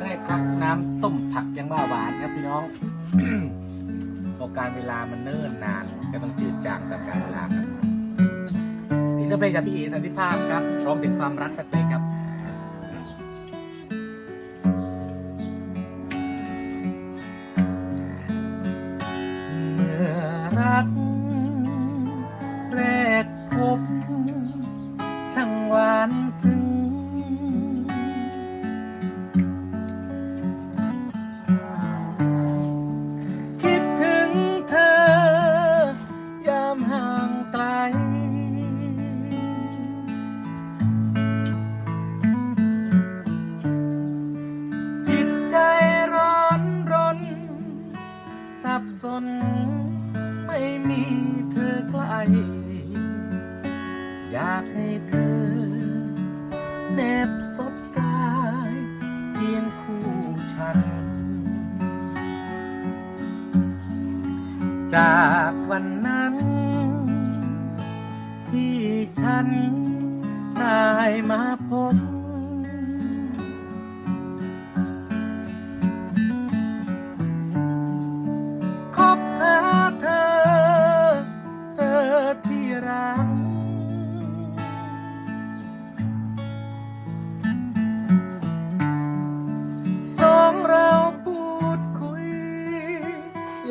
แรกครับน้ำต้มผักยังบ้าหวานครับพี่น้อง พอการเวลามันเนิ่นนาน ก็ต้องจืดจางตามกาลเวลาครับอีกสักเพลงกับพี่เอสันติภาพครับร้องถึงความรักสักเพลงครับ ช่างหวานซึ้งคิดถึงเธอยามห่างไกล จิตใจร้อนรน สับสนไม่มีเธอใกล้ อยากให้เธอเนบสดกายเพียงคู่ฉัน จากวันนั้น ที่ฉันได้มาพบ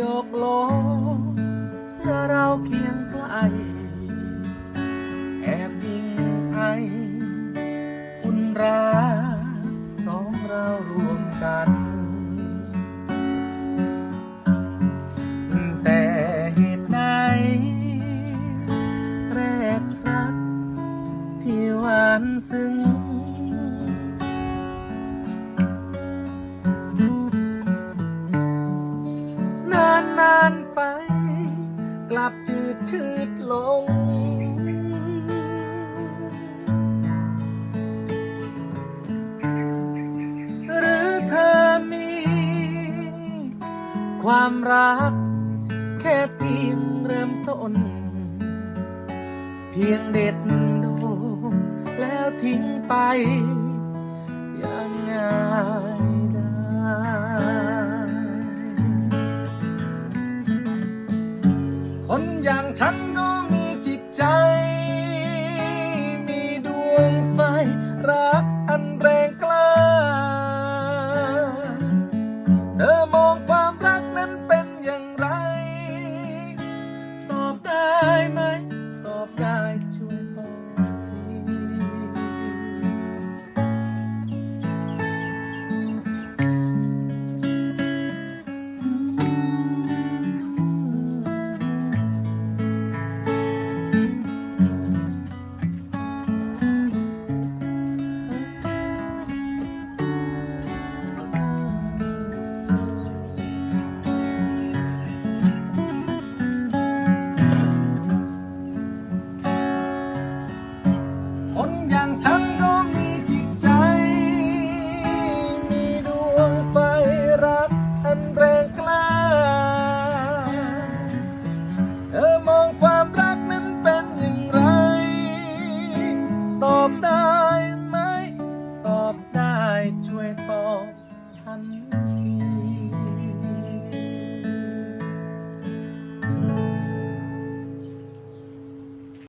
ยกโลเมื่อเราเคียงใกล้แอบยิงไออุ่นรักสองเรารวมกัน แต่เหตุใดแรกรักที่หวานซึ้ง บจืดชืดลง หรือเธอมี ความรัก แค่เพียงเริ่มต้น เพียงเด็ดโดมแล้วทิ้งไป ยังไง 장장